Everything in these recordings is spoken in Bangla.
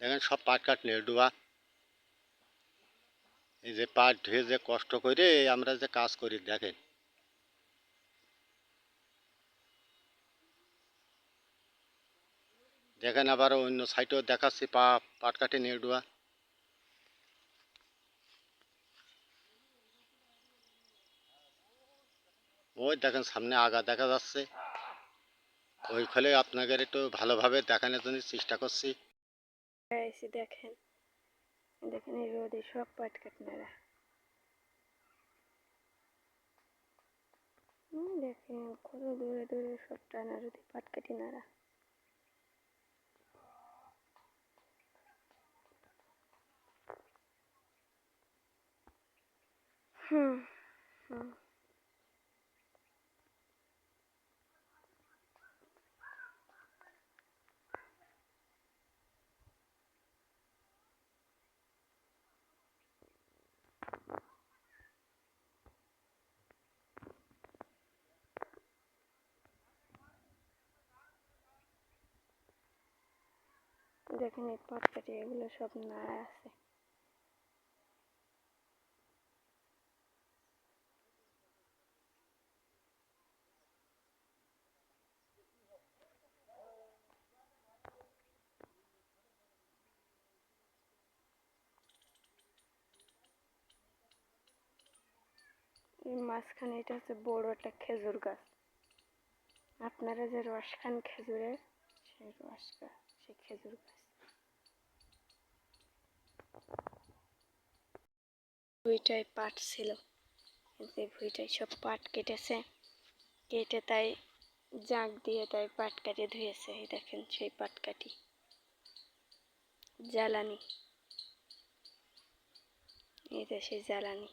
দেখেন, সব পাট কাট নিয়ে ডুবা। এই যে পাট ধুয়ে যে কষ্ট করে আমরা যে কাজ করি, দেখেন। দেখেন আবার অন্য সাইটেও দেখাচ্ছি, পা, পাট কাটে নিয়ে ডুবা ওই দেখেন, সামনে আগা দেখা যাচ্ছে। ওই ফলে আপনাকে একটু ভালোভাবে দেখানোর জন্য চেষ্টা করছি। দেখেন দেখেন এই রোদে সব পাট কাটনারা। দেখেন কত দূরে দূরে সব টানা রোদে পাট কাটি দেখেন এই পাট কাটি এগুলো সব নাড়া আছে। এই মাঝখানে এটা হচ্ছে বড় একটা খেজুর গাছ। আপনারা যে রস খান খেজুরের, সেই রস গাছ সেই খেজুর গাছ। ভুইটায় পাট ছিল যে ভুইটায় সব পাট কেটেছে। কেটে তাই জাঁক দিয়ে তাই পাট কাটে ধুয়েছে, এই দেখেন সেই পাট কাটি। জ্বালানি। এই যে সেই জ্বালানি।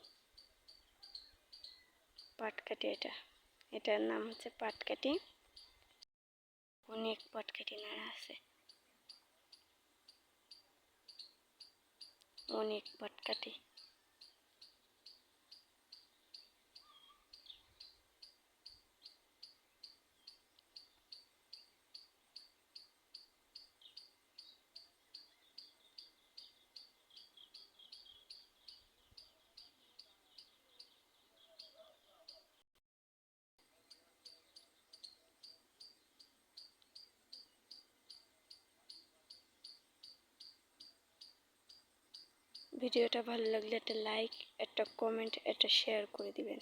পাটকাঠি এটা। এটার নাম হচ্ছে পাটকাঠি। অনেক পাটকাঠি নাড়া আছে। অনেক পাটকাঠি। ভিডিওটা ভালো লাগলে একটা লাইক একটা কমেন্ট একটা শেয়ার করে দিবেন।